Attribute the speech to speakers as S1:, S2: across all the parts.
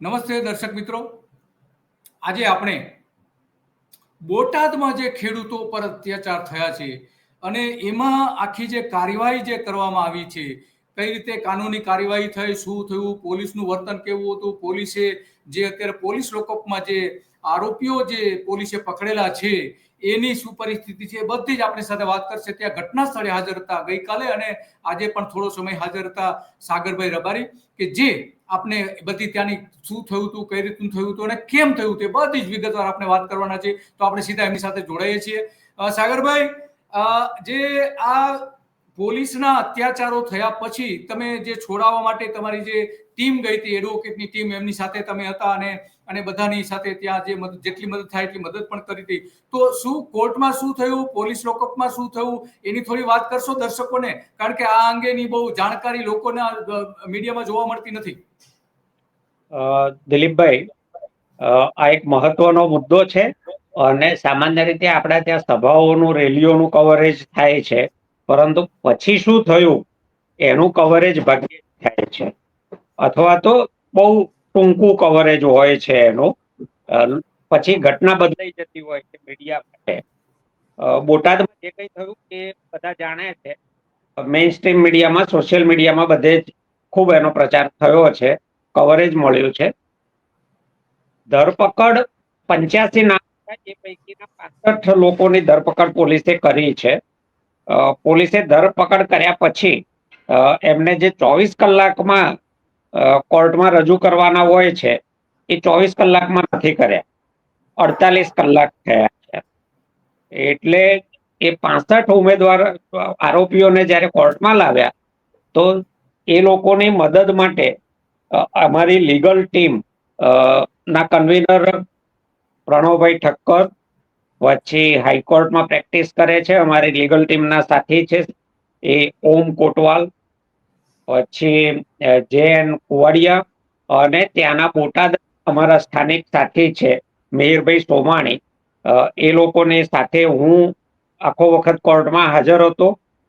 S1: નમસ્તે દર્શક મિત્રો. આજે આપણે બોટાદમાં જે ખેડૂતો પર અત્યાચાર થયા છે અને એમાં આખી જે કાર્યવાહી જે કરવામાં આવી છે, કઈ રીતે કાનૂની કાર્યવાહી થઈ, શું થયું, પોલીસનું વર્તન કેવું હતું, પોલીસે જે અત્યારે પોલીસ લોકઅપમાં જે આરોપીઓ જે પોલીસે પકડેલા છે, એની શું પરિસ્થિતિ છે બધી જ આપણી સાથે વાત કરશે. ત્યાં ઘટના સ્થળે હાજર હતા ગઈકાલે અને આજે પણ થોડો સમય હાજર હતા સાગરભાઈ રબારી કે જે આપણે બધી ત્યાંની શું થયું હતું, કઈ રીતનું થયું હતું અને કેમ થયું તે બધી જ વિગતવાર આપણે વાત કરવાના છે. તો આપણે સીધા એમની સાથે જોડાઈએ છીએ. સાગરભાઈ જે આ પોલીસના અત્યાચારો થયા પછી તમે જે છોડાવવા માટે તમારી જે ટીમ ગઈ હતી એડવોકેટની ટીમ, એમની સાથે તમે હતા અને અને બધાની સાથે ત્યાં જે મદદ જેટલી મદદ થાય એટલી મદદ પણ કરી હતી. તો શું કોર્ટમાં શું થયું? પોલીસ લોકઅપમાં શું થયું? એની થોડી વાત કરશો દર્શકોને? કારણ કે આ અંગેની બહુ જાણકારી લોકોને મીડિયામાં જોવા મળતી નથી.
S2: દિલીપભાઈ આ એક મહત્વનો મુદ્દો છે અને સામાન્ય રીતે આપણા ત્યાં સભાઓનું, રેલીઓનું કવરેજ થાય છે. પરંતુ પછી શું થયું? એનું કવરેજ ભાગ્યે થાય છે. અથવા તો બહુ ટૂંકું કવરેજ હોય છે એનું. પછી ઘટના બદલાઈ જતી હોય છે મીડિયા માટે. બોટાદમાં જે કંઈ થયું એ બધા જાણે છે. મેઇન સ્ટ્રીમ મીડિયામાં સોશિયલ મીડિયામાં બધે જ ખૂબ એનો પ્રચાર થયો છે. કવરેજ મળ્યું છે. ધરપકડ પંચ્યાસી નામ એ પૈકીના પાસઠ લોકોની ધરપકડ પોલીસે કરી છે. પોલીસે ધરપકડ કર્યા પછી એમને જે ચોવીસ કલાકમાં કોર્ટમાં રજૂ કરવાના હોય છે, એ ચોવીસ કલાકમાં નથી કર્યા. અડતાલીસ કલાક થયા છે. એટલે એ પાસઠ ઉમેદવાર, આરોપીઓને જ્યારે કોર્ટમાં લાવ્યા, તો એ લોકોની મદદ માટે અમારી લીગલ ટીમ ના કન્વીનર પ્રણવભાઈ ઠક્કર પછી હાઈકોર્ટમાં પ્રેક્ટિસ કરે છે. અમારી લીગલ ટીમના સાથી છે. એ ઓમ કોટવાલ પછી જે એન કુવાડિયા અને ત્યાંના બોટાદ અમારા સ્થાનિક સાથી છે, મેયરભાઈ સોમાણી. એ લોકોની સાથે હું આખો વખત કોર્ટમાં હાજર હતો.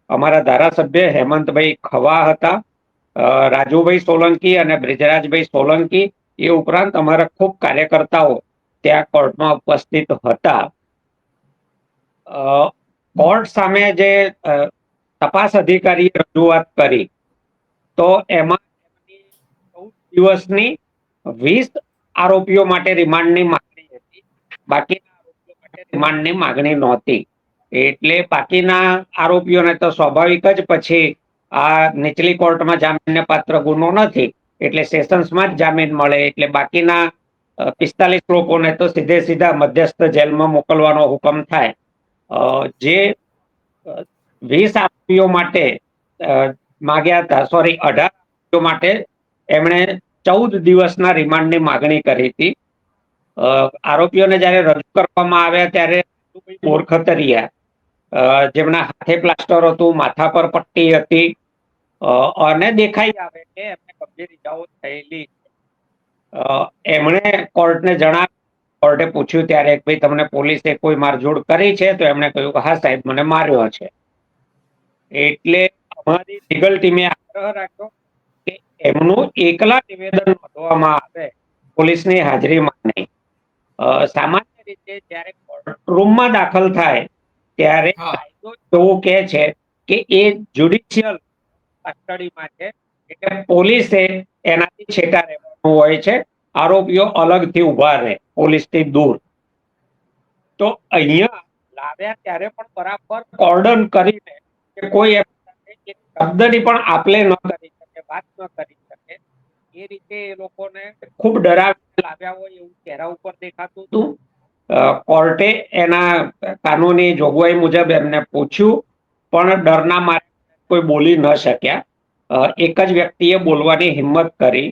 S2: અમારા ધારાસભ્ય હેમંતભાઈ ખવા હતા રાજુભાઈ સોલંકી અને બ્રિજરાજભાઈ સોલંકી. એ ઉપરાંત અમારા ખૂબ કાર્યકર્તાઓ ત્યાં કોર્ટમાં ઉપસ્થિત હતા. કોર્ટ સામે જે તપાસ અધિકારીએ રજૂઆત કરી, તો એમાં ચૌદ દિવસની વીસ આરોપીઓ માટે રિમાન્ડની માંગણી હતી. બાકીના માટે રિમાન્ડની માંગણી નહોતી. એટલે બાકીના આરોપીઓને તો સ્વાભાવિક જ પછી આ નીચલી કોર્ટમાં જામીનને પાત્ર ગુનો નથી, એટલે સેશન્સમાં જ જામીન મળે. એટલે બાકીના પિસ્તાલીસ લોકોને તો સીધે સીધા મધ્યસ્થ જેલમાં મોકલવાનો હુકમ થાય. જે વીસ આરોપીઓ માટે માગ્યા હતા સોરી અઢાર આરોપીઓ માટે એમણે ચૌદ દિવસના રિમાન્ડની માગણી કરી હતી. આરોપીઓને જ્યારે રજૂ કરવામાં આવ્યા ત્યારે બોરખતરિયા અ, જેમના હાથે પ્લાસ્ટર હતું માથા પર પટ્ટી હતી અને દેખાઈ આવે કે એમને ગંભીર ઇજાઓ થયેલી એમણે કોર્ટને જણાવ્યું કોર્ટે પૂછ્યું ત્યારે કે ભાઈ તમને પોલીસે કોઈ મારઝૂડ કરી છે? તો એમણે કહ્યું કે હા સાહેબ મને માર્યો છે. એટલે અમારી લીગલ ટીમે આગ્રહ રાખ્યો કે એમનું એકલા નિવેદન નોંધવામાં આવે પોલીસની હાજરીમાં નહીં. સામાન્ય રીતે જ્યારે કોર્ટરૂમમાં દાખલ થાય ત્યારે કાયદો એવું કહે છે કે એ જ્યુડિશિયલ કસ્ટડીમાં છે. એટલે પોલીસે એનાથી છેટા રહેવાનું હોય છે. આરોપીઓ અલગથી ઊભા રહે, પોલીસથી દૂર. તો અહીંયા લાવ્યા ત્યારે પણ બરાબર કોર્ડન કરીને કે કોઈ શબ્દની પણ આપલે ન કરી શકે, વાત ન કરી શકે. એ રીતે એ લોકોને ખૂબ ડરાવી લાવ્યા હોય એવું ચહેરા ઉપર દેખાતું હતું. કોર્ટે એના કાનૂની જોગવાઈ મુજબ એમને પૂછ્યું, પણ ડરના મારે કોઈ બોલી ન શક્યા. એક જ વ્યક્તિએ બોલવાની હિંમત કરી.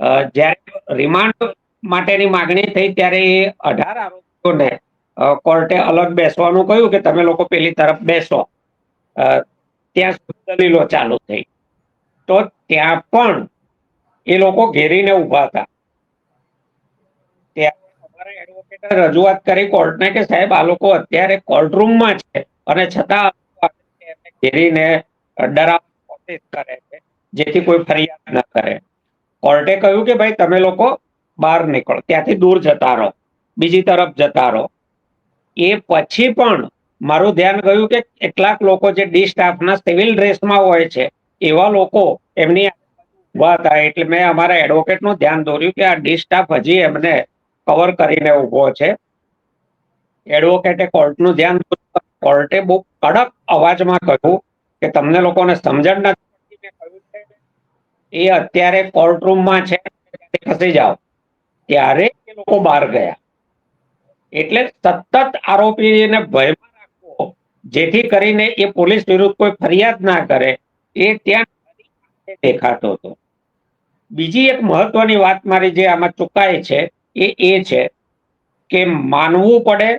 S2: જ્યારે રિમાન્ડ માટેની માગણી થઈ ત્યારે એ અઢાર આરોપીઓને કોર્ટે અલગ બેસવાનું કહ્યું કે તમે લોકો પેલી તરફ બેસો. ત્યાં સુધી દલીલો ચાલુ થઈ. તો ત્યાં પણ એ લોકો ઘેરીને ઊભા હતા. ત્યારે એડવોકેટે રજૂઆત કરી કોર્ટને કે સાહેબ, આ લોકો અત્યારે કોર્ટરૂમમાં છે અને છતાં ઘેરીને ડરાવવાની કોશિશ કરે છે, જેથી કોઈ ફરિયાદ ન કરે. કોર્ટે કહ્યું કે ભાઈ તમે લોકો બહાર નીકળો, ત્યાંથી દૂર જતા રહો, બીજી તરફ જતા રહો. એ પછી પણ મારું ધ્યાન ગયું કે કેટલાક લોકો જે ડી સ્ટાફના સિવિલ ડ્રેસમાં હોય છે, એવા લોકો એમની ઊભા હતા એટલે મેં અમારા એડવોકેટનું ધ્યાન દોર્યું કે આ ડી સ્ટાફ હજી એમને કવર કરીને ઊભો છે. એડવોકેટે કોર્ટનું ધ્યાન કોર્ટે બહુ કડક અવાજમાં કહ્યું કે તમને લોકોને સમજણ નથી. એ અત્યારે કોર્ટ રૂમમાં છે ખસી જાઓ. ત્યારે એ લોકો બહાર ગયા. એટલે સતત આરોપીને ભયમાં રાખવો, જેથી કરીને એ પોલીસ વિરુદ્ધ કોઈ ફરિયાદ ના કરે, એ ત્યાં દેખાતો હતો. બીજી એક મહત્વની વાત મારી જે આમાં ચુકાય છે, એ એ છે કે માનવું પડે,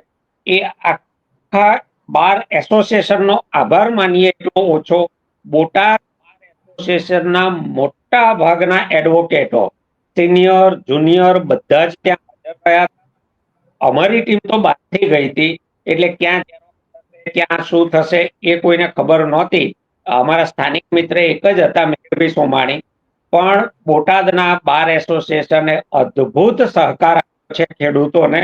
S2: એ આખા બાર એસોસિએશનનો આભાર માનીએ એટલો ઓછો, બોટાદ એસોસિએશનના મોટા ભાગના એડવોકેટો સિનિયર જુનિયર બધા જ ત્યાં હાજર રહ્યા અમારી ટીમ તો બહારથી ગઈ હતી, એટલે ક્યાં ક્યાં શું થશે એ કોઈને ખબર નહોતી. અમારા સ્થાનિક મિત્ર એક જ હતા મેઘભાઈ સોમાણી. પણ બોટાદના બાર એસોસિએશને અદ્ભુત સહકાર આપ્યો છે ખેડૂતોને.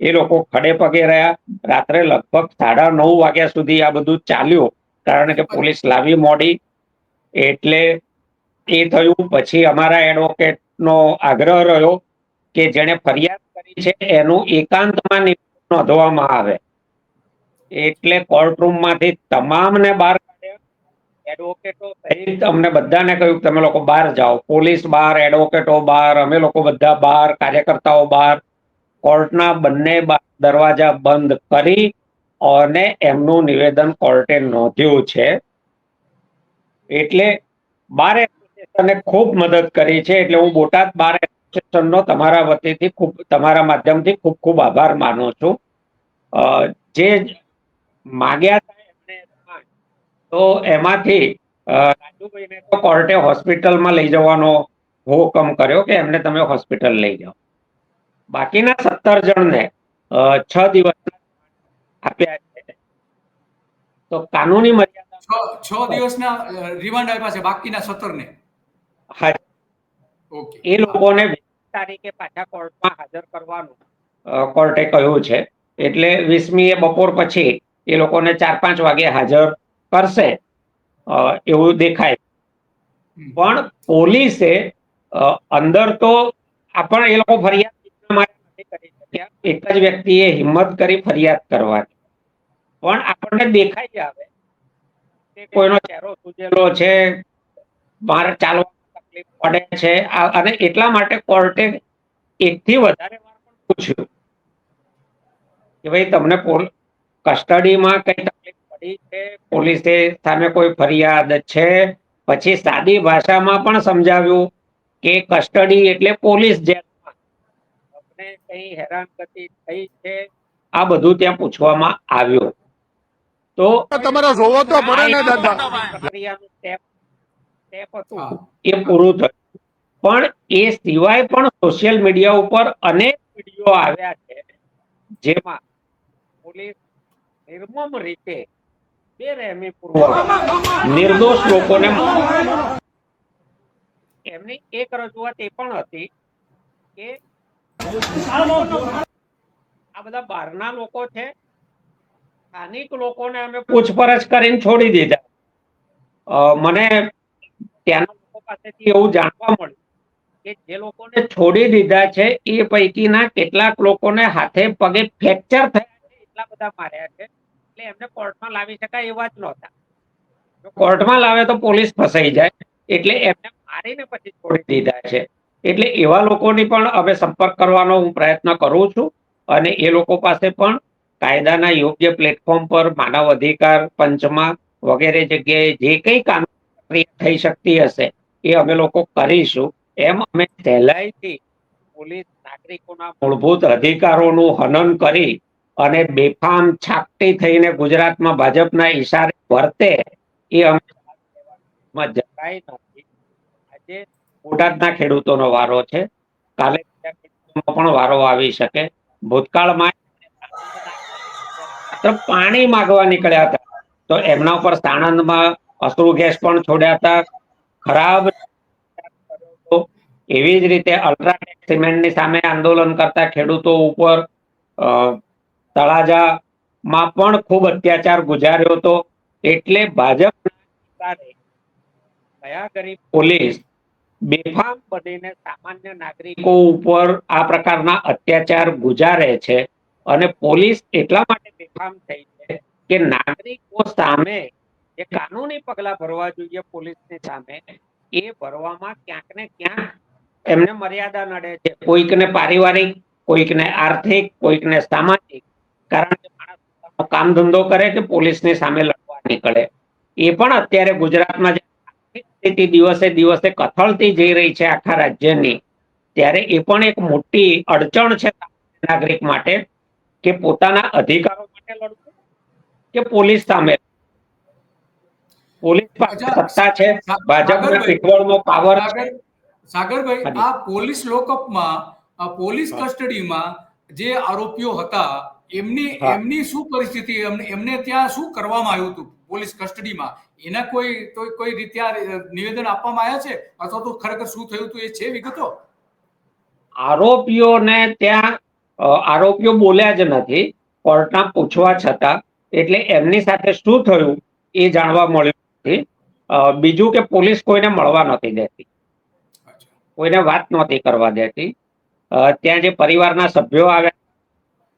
S2: એ લોકો ખડે પગે રહ્યા. રાત્રે લગભગ સાડા નવ વાગ્યા સુધી આ બધું ચાલ્યું. કારણ કે પોલીસ લાવી મોડી. એટલે એ થયું. પછી અમારા એડવોકેટ નો આગ્રહ રહ્યો કે જેણે ફરિયાદ કરી છે, એનું એકાંતમાં નિવેદન નોંધવામાં આવે. એટલે કોર્ટરૂમમાંથી તમામને બહાર કાઢ્યા. એડવોકેટો સહિત અમને બધાને કહ્યું તમે લોકો બહાર જાઓ. પોલીસ બહાર, એડવોકેટો બહાર, અમે લોકો બધા બહાર, કાર્યકર્તાઓ બહાર. કોર્ટના બંને દરવાજા બંધ કરી અને એમનું નિવેદન કોર્ટે નોંધ્યું છે. એટલે બાર એસોસિએશને ખૂબ મદદ કરી છે, એટલે હું બોટાદ બાર એસોસિએશનનો તમારા વતીથી ખૂબ, તમારા માધ્યમથી ખૂબ ખૂબ આભાર માનું છું. જે માગ્યા તો એમાંથી રાજુભાઈને તો કોર્ટે હોસ્પિટલમાં લઈ જવાનો હુકમ કર્યો કે એમને તમે હોસ્પિટલ લઈ જાઓ. બાકીના સત્તર જણને છ દિવસ આપ્યા છે. તો કાનૂની મર્યાદા
S1: છ દિવસના રિમાન્ડ આપ્યા છે બાકીના સત્તર ને ઓકે
S2: એ લોકોને તારીખે પાછા કોર્ટમાં હાજર કરવાનું કોર્ટે કહ્યું છે. એટલે વીસમી એ બપોર પછી એ લોકોને ચાર પાંચ વાગે હાજર કરશે એવું દેખાય. પણ પોલીસે અંદર તો આપણ એ લોકો ફરિયાદ કરી શક્યા. એક જ વ્યક્તિએ હિંમત કરી ફરિયાદ કરવાની. પણ આપણને દેખાઈ આવે કોઈનો ચહેરો સૂજેલો છે બહાર ચાલવામાં તકલીફ પડે છે અને એટલા માટે કોર્ટે એકથી વધારે વાર પણ પૂછ્યું કે ભાઈ, તમને કસ્ટડીમાં કઈ તકલીફ પડી છે? પોલીસે સામે કોઈ ફરિયાદ છે? પછી સાદી ભાષામાં પણ સમજાવ્યું કે કસ્ટડી એટલે પોલીસ જેલમાં. તમને કઈ હેરાનગતિ થઈ છે? આ બધું ત્યાં પૂછવામાં આવ્યું. તો
S3: તમારા જોવો તો પડે ને દાદા.
S2: હતું. એ પૂરું થયું. પણ એ સિવાય પણ સોશિયલ મીડિયા ઉપર અનેક વીડિયો આવ્યા છે જેમાં પોલીસ નિર્મમ રીતે બેરહેમીપૂર્વક નિર્દોષ લોકોને એમની એક રજૂઆત એ પણ હતી કે આ બધા બહારના લોકો છે સ્થાનિક લોકોને અમે પૂછપરછ કરીને છોડી દીધા. મને ત્યાંના લોકો પાસેથી એવું જાણવા મળ્યું કે જે લોકોને છોડી દીધા છે, એ પૈકીના કેટલાક લોકોને હાથે પગે ફ્રેક્ચર થયા છે, એટલા બધા માર્યા છે. એટલે એમને કોર્ટમાં લાવી શકાય એવા જ નહોતા. જો કોર્ટમાં લાવે તો પોલીસ ફસાઈ જાય, એટલે એમને મારીને પછી છોડી દીધા છે. એટલે એવા લોકોની પણ હવે સંપર્ક કરવાનો હું પ્રયત્ન કરું છું અને એ લોકો પાસે પણ કાયદાના યોગ્ય પ્લેટફોર્મ પર માનવ અધિકાર પંચમાં વગેરે જગ્યાએ જે કઈ કામ થઈ શકતી હશે, એ અમે લોકો કરીશું. એમ અમે સહેલાઈથી પોલીસ નાગરિકોના મૂળભૂત અધિકારોનું હનન કરી અને બેફામ છાપટી થઈને ગુજરાતમાં ભાજપના ઈશારે વર્તે, એ અમે જરાય નથી. આજે બોટાદના ખેડૂતોનો વારો છે. કાલે પણ વારો આવી શકે. ભૂતકાળમાં માત્ર પાણી માગવા નીકળ્યા હતા. તો એમના ઉપર સાણંદમાં અશ્રુ ગેસ પણ છોડ્યા હતા. ખરાબ એવી જ રીતે અલ્ટ્રાટેક સિમેન્ટની સામે આંદોલન કરતા ખેડૂતો ઉપર તળાજામાં પણ ખૂબ અત્યાચાર ગુજાર્યો હતો. એટલે ભાજપ કરી પોલીસ બેફામ બનીને સામાન્ય નાગરિકો ઉપર આ પ્રકારના અત્યાચાર ગુજારે છે. અને પોલીસ એટલા માટે બેફામ થઈ છે કે નાગરિકો સામે જે કાનૂની પગલા ભરવા જોઈએ પોલીસની સામે, એ ભરવામાં ક્યાંક ને ક્યાંક એમને મર્યાદા નડે છે. કોઈકને પારિવારિક, કોઈકને આર્થિક, કોઈકને સામાજિક. કારણ કે માણસ કામ ધંધો કરે કે પોલીસની સામે લડવા નીકળે. એ પણ અત્યારે ગુજરાતમાં જે આર્થિક સ્થિતિ દિવસે દિવસે કથળતી જઈ રહી છે આખા રાજ્યની, ત્યારે એ પણ એક મોટી અડચણ છે નાગરિક માટે. કે પોતાના અધિકારો માટે લડવું? કે પોલીસ સામે? પોલીસ પાસે સત્તા છે ભાજપના પીઠબળનો પાવર
S1: સાગરભાઈ આ પોલીસ લોકઅપમાં પોલીસ કસ્ટડીમાં જે આરોપીઓ હતા એમની એમની શું પરિસ્થિતિ? એમને ત્યાં શું કરવામાં આવ્યું હતું પોલીસ કસ્ટડીમાં? એના કોઈ કોઈ રીતે નિવેદન આપવામાં આવ્યા છે? અથવા તો ખરેખર શું થયું હતું? એ છે વિગતો?
S2: આરોપીઓને ત્યાં આરોપીઓ બોલ્યા જ નથી, કોર્ટના પૂછવા છતાં, એટલે એમની સાથે શું થયું એ જાણવા મળ્યું નથી. બીજું કે પોલીસ કોઈને મળવા નથી દેતી. કોઈને વાત નહોતી કરવા દેતી. ત્યાં જે પરિવારના સભ્યો આવ્યા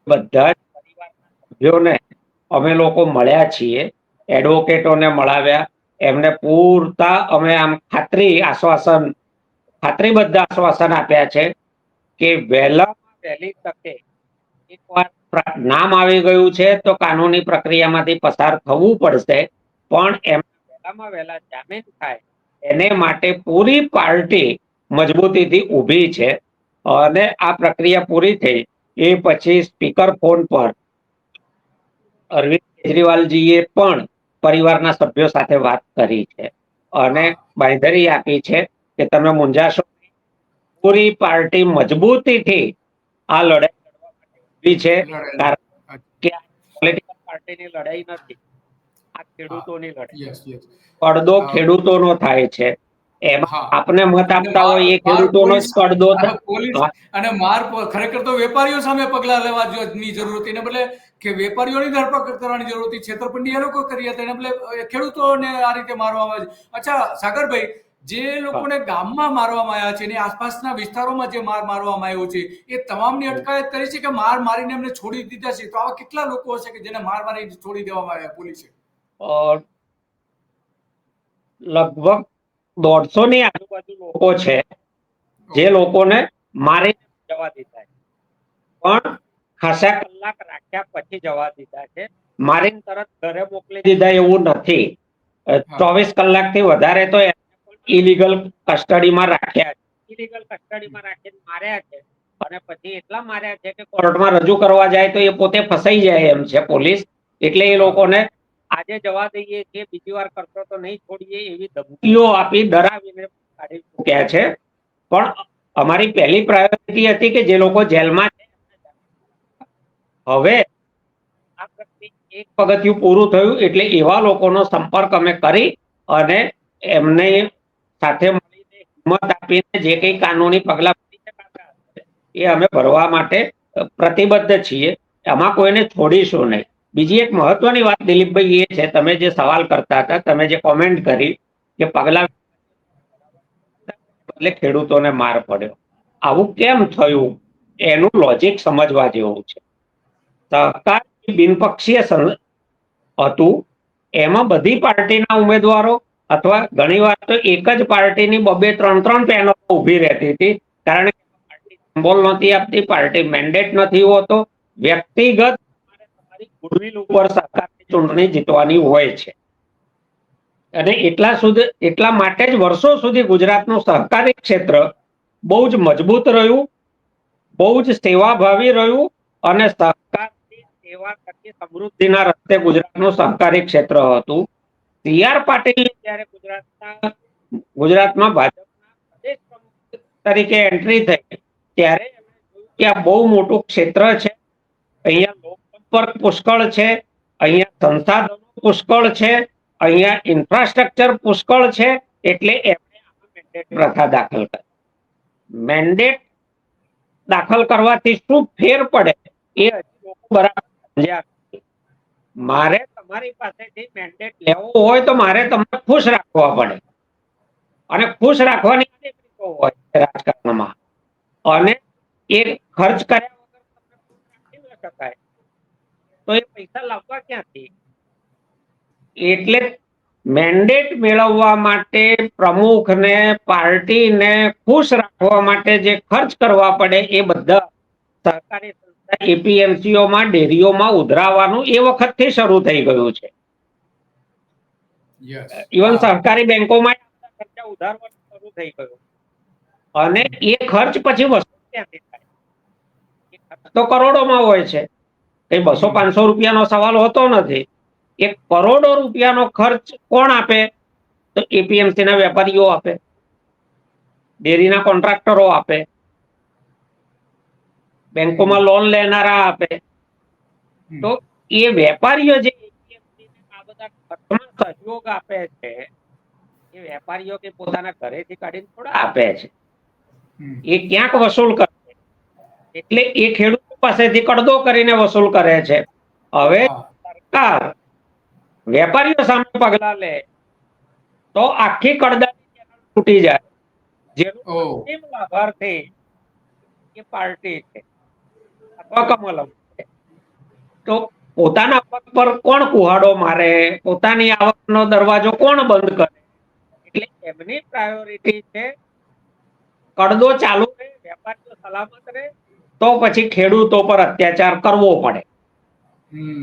S2: બધા જ પરિવારના સભ્યોને અમે લોકો મળ્યા છીએ, એડવોકેટોને મળાવ્યા, એમને પૂરતા અમે આમ ખાતરી આશ્વાસન ખાતરીબદ્ધ આશ્વાસન આપ્યા છે કે વહેલામાં વહેલી તકે એકવાર નામ આવી ગયું છે તો કાનૂની પ્રક્રિયામાંથી પસાર થવું પડશે, પણ એમ વહેલામાં વહેલા જામીન થાય, એને માટે પૂરી પાર્ટી મજબૂતીથી ઊભી છે, અને આ પ્રક્રિયા પૂરી થઈ, એ પછી સ્પીકર ફોન પર અરવિંદ કેજરીવાલજીએ પણ પરિવારના સભ્યો સાથે વાત કરી છે, અને બાંધરી આપી છે કે તમે મૂંઝાશો પૂરી પાર્ટી મજબૂતીથી આ લડાઈ લડવા માટે ઊભી છે. કારણ કે પોલિટિકલ પાર્ટીની લડાઈ નથી. આ ખેડૂતોની લડાઈ. પડદો ખેડૂતોનો થાય છે. એમાં આપને મત આપતા હોય એ ખેડૂતોનો જ પડદો
S1: અને માર ખરેખર તો વેપારીઓ સામે પગલા લેવા ની જરૂર હતી. એને બદલે કે વેપારીઓની ધરપકડ કરવાની જરૂર હતી. છેતરપિંડી એ લોકો કરી હતી. એને બદલે ખેડૂતોને આ રીતે મારવામાં આવે છે. અચ્છા સાગરભાઈ જે લોકોને ગામમાં મારવામાં આવ્યા છે અને આસપાસના વિસ્તારોમાં જે માર મારવામાં આવ્યો છે એ તમામની અટકાયત કરી છે કે માર મારીને એમને છોડી દીધા છે? તો આવા કેટલા લોકો હશે કે જેને માર મારી છોડી દેવામાં આવ્યા પોલીસે?
S2: લગભગ દોઢસો ની આજુબાજુ લોકો છે જે લોકોને મારી જવા દીધા છે. પણ ખાસા કલાક રાખ્યા પછી જવા દીધા છે. મારીને તરત ઘરે મોકલી દીધા એવું નથી. ચોવીસ કલાકથી વધારે તો ઇલીગલ કસ્ટડીમાં રાખ્યા છે. ઇલીગલ કસ્ટડીમાં રાખીને માર્યા છે. અને પછી એટલા માર્યા છે કે કોર્ટમાં રજૂ કરવા જાય તો એ પોતે ફસાઈ જાય એમ છે પોલીસ. એટલે એ લોકોને આજે જવા દઈએ છીએ બીજી વાર કરશો તો નહીં છોડીએ એવી ધમકીઓ આપી ડરાવીને કાઢી ચૂક્યા છે. પણ અમારી પહેલી પ્રાયોરિટી હતી કે જે લોકો જેલમાં છે. હવે આ એક પગથિયું પૂરું થયું એટલે એવા લોકોનો સંપર્ક અમે કરી અને એમને સાથે મળીને હિંમત આપીને જે કંઈ કાનૂની પગલાં એ અમે ભરવા માટે પ્રતિબદ્ધ છીએ. આમાં કોઈને છોડીશું નહીં. બીજી એક મહત્વની વાત દિલીપભાઈ, એ છે, તમે જે સવાલ કરતા હતા, તમે જે કોમેન્ટ કરી કે પગલા એટલે ખેડૂતોને માર પડ્યો. આવું કેમ થયું? એનું લોજિક સમજવા જેવું છે. સહકાર બિનપક્ષીય હતું. એમાં બધી પાર્ટીના ઉમેદવારો અથવા ઘણીવાર તો એક જ પાર્ટીની બબે ત્રણ ત્રણ પેનલો ઊભી રહેતી હતી. કારણ કે પાર્ટી સિમ્બોલ નથી આપતી, પાર્ટી મેન્ડેટ નથી હોતો. વ્યક્તિગત ગુડવિલ ઉપર સરકારની ચૂંટણી જીતવાની હોય છે. અને એટલા સુધી, એટલા માટે જ વર્ષો સુધી ગુજરાતનું સહકારી ક્ષેત્ર બહુ જ મજબૂત રહ્યું, બહુ જ સેવાભાવી રહ્યું અને સહકારની સેવા થકી સમૃદ્ધિના રસ્તે ગુજરાતનું સહકારી ક્ષેત્ર હતું. સી આર પાટીલ જ્યારે ગુજરાતના ગુજરાતમાં ભાજપના પ્રદેશ પ્રમુખ તરીકે એન્ટ્રી થઈ, ત્યારે કે બહુ મોટું ક્ષેત્ર છે અહીંયા લોકસંપર્ક પુષ્કળ છે, અહીંયા સંસાધનો પુષ્કળ છે, અહીંયા ઇન્ફ્રાસ્ટ્રક્ચર પુષ્કળ છે, એટલે એમણે મેન્ડેટ પ્રથા દાખલ કરી મેન્ડેટ દાખલ કરવાથી શું ફેર પડે એ લોકો બરાબર સમજ્યા. મારે તમારી પાસેથી મેન્ડેટ લેવો હોય તો મારે તમને ખુશ રાખવા પડે. અને ખુશ રાખવાની અનેક રીતો હોય રાજકારણમાં? અને એ ખર્ચ કર્યા વગર શકાય. તો એ પૈસા લાવવા ક્યાંથી? એટલે મેન્ડેટ મેળવવા માટે પ્રમુખને, પાર્ટીને ખુશ રાખવા માટે જે ખર્ચ કરવા પડે એ બધા સહકારી એપીએમસીઓમાં ડેરીઓમાં ઉધરાવાનું એ વખતથી શરૂ થઈ ગયું છે. ઇવન સહકારી બેંકોમાં ખર્ચા ઉધારવાનું શરૂ થઈ ગયું. અને એ ખર્ચ પછી વસ્તુ તો કરોડોમાં હોય છે. એ બસો પાંચસો રૂપિયાનો સવાલ હોતો નથી. એક કરોડો રૂપિયાનો ખર્ચ કોણ આપે? તો એપીએમસી ના વેપારીઓ આપે. ડેરીના કોન્ટ્રાક્ટરો આપે. બેંકોમાં લોન લેનારા આપે. તો એ વેપારીઓ જે આ બધા ખર્ચમાં સહયોગ આપે છે એ વેપારીઓ કે પોતાના ઘરેથી કાઢીને થોડા આપે છે. એ ક્યાંક વસૂલ કરે એટલે એ ખેડૂત પાસેથી કડદો કરીને વસૂલ કરે છે. હવે સરકાર વેપારીઓ સામે પગલા લે તો આખી કડદાની તૂટી જાય. જેનું લાભાર્થી એ પાર્ટી છે. તો પોતાના પગ પર કોણ કુહાડો મારે? પોતાની આવકનો દરવાજો કોણ બંધ કરે? એટલે એમની પ્રાયોરિટી છે કડદો ચાલુ રહે વેપારીઓ સલામત રહે તો પછી ખેડૂતો પર અત્યાચાર કરવો પડે.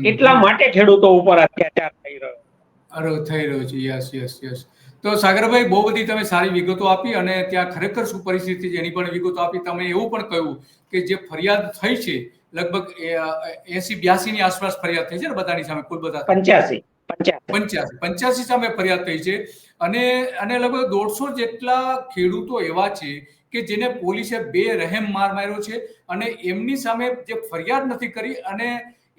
S2: એટલા માટે ખેડૂતો ઉપર અત્યાચાર થઈ રહ્યો
S1: થઈ રહ્યો છે. યસ યસ યસ તો સાગરભાઈ બહુ બધી તમે સારી વિગતો આપી અને ત્યાં ખરેખર શું પરિસ્થિતિ છે એની પણ વિગતો આપી. તમે એવું પણ કહ્યું કે જે ફરિયાદ થઈ છે લગભગ એસી બ્યાસી ની આસપાસ ફરિયાદ થઈ છે ને બધાની સામે કુલ બધા
S2: પંચ્યાસી. પંચ્યાસી
S1: પંચ્યાસી સામે ફરિયાદ થઈ છે. અને અને લગભગ દોઢસો જેટલા ખેડૂતો એવા છે કે જેને પોલીસે બે રહેમ માર માર્યો છે અને એમની સામે જે ફરિયાદ નથી કરી અને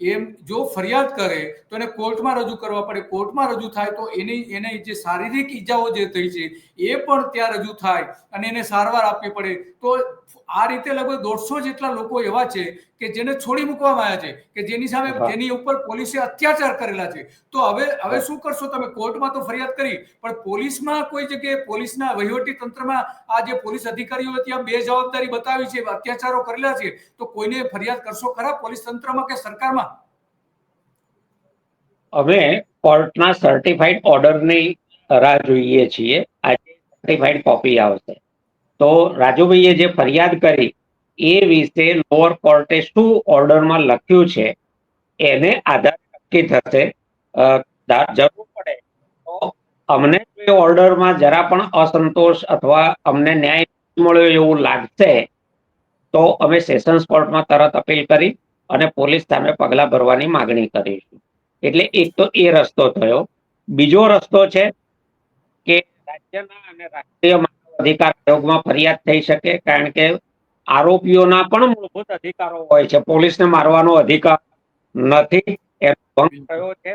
S1: એમ જો ફરિયાદ કરે તો એને કોર્ટમાં રજૂ કરવા પડે. કોર્ટમાં રજૂ થાય તો એની, એને જે શારીરિક ઈજાઓ જે થઈ છે, એ પણ ત્યાં રજૂ થાય અને એને સારવાર આપવી પડે. તો આ રીતે લગભગ દોઢસો જેટલા લોકો એવા છે કે જેને છોડી મૂકવામાં આવ્યા છે કે જેની સામે જેની ઉપર પોલીસે અત્યાચાર કરેલા છે. તો હવે હવે શું કરશો તમે? કોર્ટમાં તો ફરિયાદ કરી પણ પોલીસમાં કોઈ જગ્યાએ પોલીસના વહીવટી તંત્રમાં આ જે પોલીસ અધિકારીઓ ત્યાં બે જવાબદારી બતાવી છે અત્યાચારો કરેલા છે તો કોઈને ફરિયાદ કરશો ખરા પોલીસ તંત્રમાં કે સરકારમાં?
S2: અમે કોર્ટના સર્ટિફાઈડ ઓર્ડરની રાહ જોઈએ છીએ. આજે સર્ટિફાઈડ કોપી આવશે. તો રાજુભાઈએ જે ફરિયાદ કરી, એ વિશે લોઅર કોર્ટે શું ઓર્ડરમાં લખ્યું છે, એને આધારે નક્કી થશે. જરૂર પડે તો અમને ઓર્ડરમાં જરા પણ અસંતોષ અથવા અમને ન્યાય મળ્યો એવું લાગશે, તો અમે સેશન્સ કોર્ટમાં તરત અપીલ કરી અને પોલીસ સામે પગલાં ભરવાની માગણી કરીશું. એટલે એક તો એ રસ્તો થયો. બીજો રસ્તો છે કે રાજ્યના અને રાષ્ટ્રીય અધિકાર આયોગમાં ફરિયાદ થઈ શકે કારણ કે આરોપીઓના પણ મૂળભૂત અધિકારો હોય છે. પોલીસને મારવાનો અધિકાર નથી. એનો ભંગ થયો છે.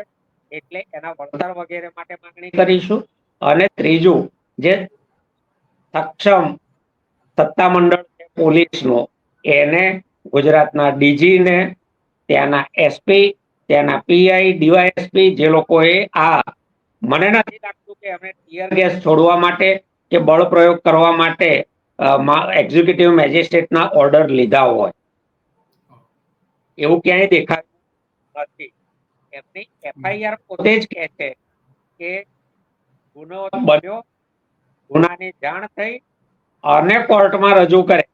S2: એટલે એના વળતર વગેરે માટે માંગણી કરીશું. અને ત્રીજું જે સક્ષમ સત્તામંડળ છે પોલીસનો, એને ગુજરાતના ડીજી ને ત્યાંના એસપી, ત્યાંના પીઆઈ, ડીવાયએસપી જે લોકોએ આ મને નથી લાગતું કે અમે ટીયર ગેસ છોડવા માટે કે બળ પ્રયોગ કરવા માટે એક્ઝિક્યુટિવ મેજિસ્ટ્રેટના ઓર્ડર લીધા હોય. એવું ક્યાંય દેખાયું નથી. એમની એફઆઈઆર પોતે જ કહે છે કે ગુનો બન્યો, ગુનાની જાણ થઈ અને કોર્ટમાં રજૂ કરે.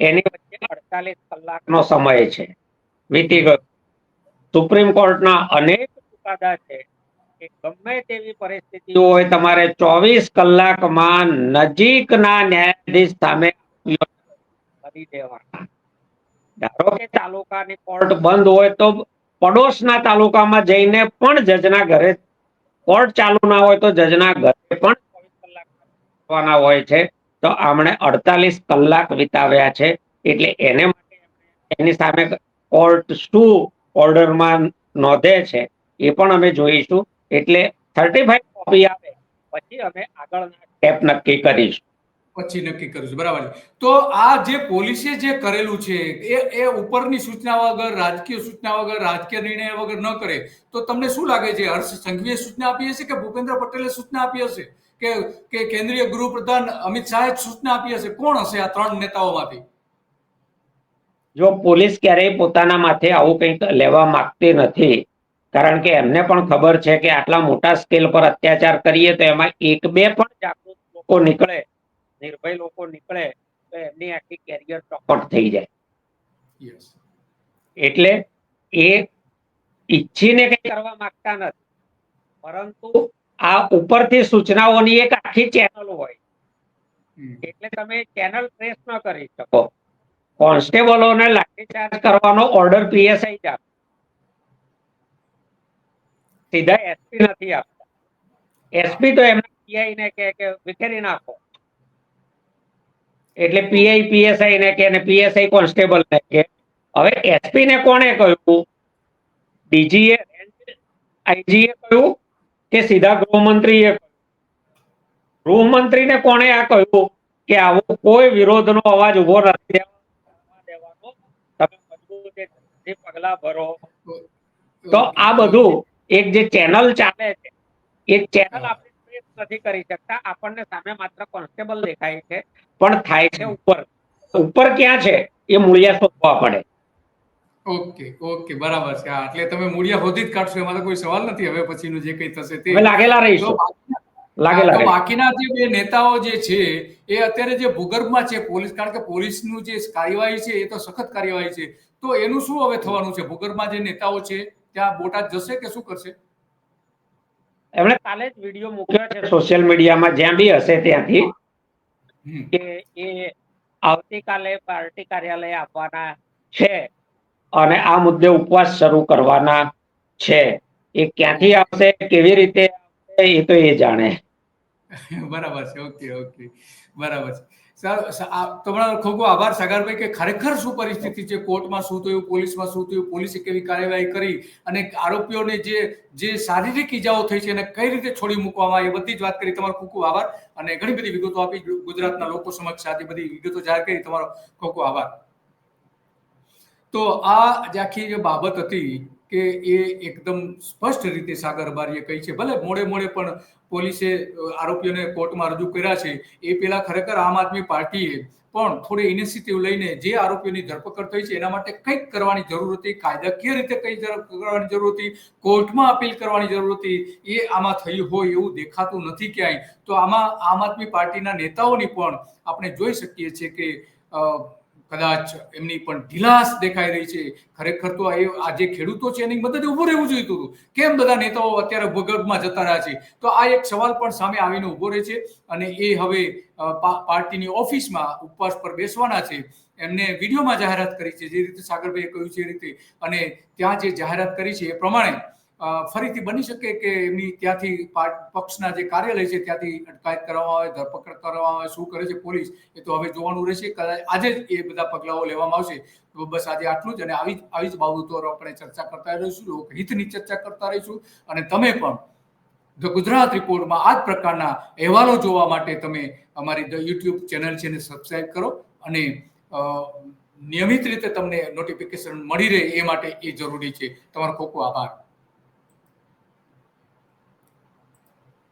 S2: એની વચ્ચે અડતાલીસ કલાકનો સમય છે. વીતી ગયો. સુપ્રીમ કોર્ટના અનેક ચુકાદા છે. કે ગમે તેવી પરિસ્થિતિ હોય, તમારે ચોવીસ કલાકમાં નજીકના ન્યાયાધીશ સામે કરી દેવાના. ધારો કે તાલુકાની કોર્ટ બંધ હોય તો પડોશના તાલુકામાં જઈને પણ જજના ઘરે, કોર્ટ ચાલુ ના હોય તો જજના ઘરે પણ ચોવીસ કલાક હોય છે. તો આમણે અડતાલીસ કલાક વિતાવ્યા છે. એટલે એને માટે એની સામે કોર્ટ શું ઓર્ડરમાં નોંધે છે એ પણ અમે જોઈશું. એટલે સર્ટિફાઈડ કોપી આવે પછી અમે આગળના સ્ટેપ નક્કી કરીશું.
S1: પછી નક્કી કરીશું બરાબર તો આ જે પોલીસે જે કરેલું છે એ એ ઉપરની સૂચના વગર રાજકીય સૂચના વગર રાજકીય નિર્ણય વગર ન કરે તો તમને શું લાગે છે? હર્ષ સંઘવીએ સૂચના આપી હશે કે ભૂપેન્દ્ર પટેલે સૂચના આપી હશે? કે કે કેન્દ્રીય ગૃહપ્રધાન અમિત શાહે સૂચના આપી હશે? કોણ હશે આ ત્રણ નેતાઓમાંથી?
S2: જો પોલીસ ક્યારેય પોતાના માથે આવું કંઈક લેવા માંગતી નથી કારણ કે એમને પણ ખબર છે કે આટલા મોટા સ્કેલ પર અત્યાચાર કરીએ તો એમાં એક બે પણ જાગૃત લોકો નીકળે નિર્ભય લોકો નીકળે તો એમની આખી કેરિયર ચોપટ થઈ જાય. એટલે એ ઈચ્છીને કઈ કરવા માંગતા નથી. પરંતુ આ ઉપરથી સૂચનાઓની એક આખી ચેનલ હોય. એટલે તમે ચેનલ ટ્રેસ ન કરી શકો. કોન્સ્ટેબલોને લાઠીચાર્જ કરવાનો ઓર્ડર પીએસઆઈ જ આપે. સીધા એસપી નથી આપતા. એસપી તો એમને પીઆઈ ને કે વિખેરી નાખો. એટલે પીઆઈ પીએસઆઈ ને કે પીએસઆઈ કોન્સ્ટેબલ ને કે. હવે એસપી ને કોણે કહ્યું? ડીજીએ આઈજીએ કહ્યું કે સીધા ગૃહમંત્રીએ કહ્યું? ગૃહમંત્રીને કોણે આ કહ્યું કે આવો કોઈ વિરોધનો અવાજ ઊભો નથી દેવા- દેવાનો તમે મજબૂત પગલા ભરો. તો આ બધું એક જે ચેનલ ચાલે છે એ ચેનલ આપણે ટ્રેસ નથી કરી શકતા. આપણને સામે માત્ર કોન્સ્ટેબલ દેખાય છે પણ થાય છે ઉપર. ઉપર ક્યાં છે? એ મૂળિયા શોધવા પડે.
S1: ઓકે ઓકે બરાબર છે. હા એટલે તમે મૂળિયા શોધી જ કાઢશો એમાં તો કોઈ સવાલ નથી. હવે પછીનું જે કંઈ થશે તે
S2: લાગેલા રહીશું.
S1: તો બાકીના જે બે નેતાઓ જે છે એ અત્યારે જે ભૂગર્ભમાં છે પોલીસ કારણ કે પોલીસનું જે કાર્યવાહી છે એ તો સખત કાર્યવાહી છે. તો એનું શું હવે થવાનું છે? ભૂગર્ભમાં જે નેતાઓ છે ત્યાં બોટાદ જશે કે શું કરશે?
S2: એમણે કાલે જ વીડિયો મૂક્યો છે સોશિયલ મીડિયામાં જ્યાં બી હશે ત્યાંથી કે એ આવતીકાલે પાર્ટી કાર્યાલય આપવાના છે અને આ મુદ્દે ઉપવાસ શરૂ કરવાના છે. એ ક્યાંથી આવશે કેવી રીતે આવશે એ તો એ જાણે.
S1: બરાબર છે ઓકે ઓકે બરાબર છે. તમારો ખૂબ આભાર સાગરભાઈ કે ખરેખર શું પરિસ્થિતિ છે? કોર્ટમાં શું થયું? પોલીસમાં શું થયું? પોલીસે કેવી કાર્યવાહી કરી? અને આરોપીઓને જે જે શારીરિક ઈજાઓ થઈ છે એને કઈ રીતે છોડી મૂકવામાં આવી? એ બધી જ વાત કરી. તમારો ખૂબ ખૂબ આભાર. અને ઘણી બધી વિગતો આપી. ગુજરાતના લોકો સમક્ષ આજે બધી વિગતો જાહેર કરી. તમારો ખૂબ ખૂબ આભાર. તો આ જે આખી જે બાબત હતી કે એ એકદમ સ્પષ્ટ રીતે સાગર બારીએ કહી છે. ભલે મોડે મોડે પણ પોલીસે આરોપીઓને કોર્ટમાં રજૂ કર્યા છે. એ પેલા ખરેખર આમ આદમી પાર્ટીએ પણ થોડી ઇનિશિયેટિવ લઈને જે આરોપીઓની ધરપકડ થઈ છે એના માટે કંઈક કરવાની જરૂર હતી. કાયદાકીય રીતે કંઈ કરવાની જરૂર હતી. કોર્ટમાં અપીલ કરવાની જરૂર હતી. એ આમાં થયું હોય એવું દેખાતું નથી ક્યાંય. તો આમાં આમ આદમી પાર્ટીના નેતાઓની પણ આપણે જોઈ શકીએ છીએ કે કદાચ એમની પણ ઢીલાસ દેખાઈ રહી છે. ખરેખર તો આ જે ખેડૂતો છે, એની મદદ ઊભું રહેવું જોઈતું હતું કેમ બધા નેતાઓ અત્યારે ભગડમાં જતા રહ્યા છે? તો આ એક સવાલ પણ સામે આવીને ઊભો રહે છે અને એ હવે પાર્ટીની ઓફિસમાં ઉપવાસ પર બેસવાના છે. એમને વિડીયોમાં જાહેરાત કરી છે, જે રીતે સાગરભાઈએ કહ્યું છે એ રીતે. અને ત્યાં જે જાહેરાત કરી છે એ પ્રમાણે ફરીથી બની શકે કે એમની ત્યાંથી પક્ષના જે કાર્યાલય છે ત્યાંથી અટકાયત કરવામાં આવે, ધરપકડ કરવામાં આવે, શું કરે છે પોલીસ, એ તો હવે જોવાનું રહેશે. કદાચ આજે જ એ બધા પગલાઓ લેવામાં આવશે. તો બસ આજે આટલું જ અને આવી જ- આવી જ બાબતો આપણે ચર્ચા કરતા રહીશું લોકહિતની ચર્ચા કરતા રહીશું. અને તમે પણ ધ ગુજરાત રિપોર્ટમાં આ જ પ્રકારના અહેવાલો જોવા માટે તમે અમારી ધ યુટ્યુબ ચેનલ છે એને સબસ્ક્રાઇબ કરો અને નિયમિત રીતે તમને નોટિફિકેશન મળી રહે એ માટે એ જરૂરી છે. તમારો ખૂબ ખૂબ આભાર.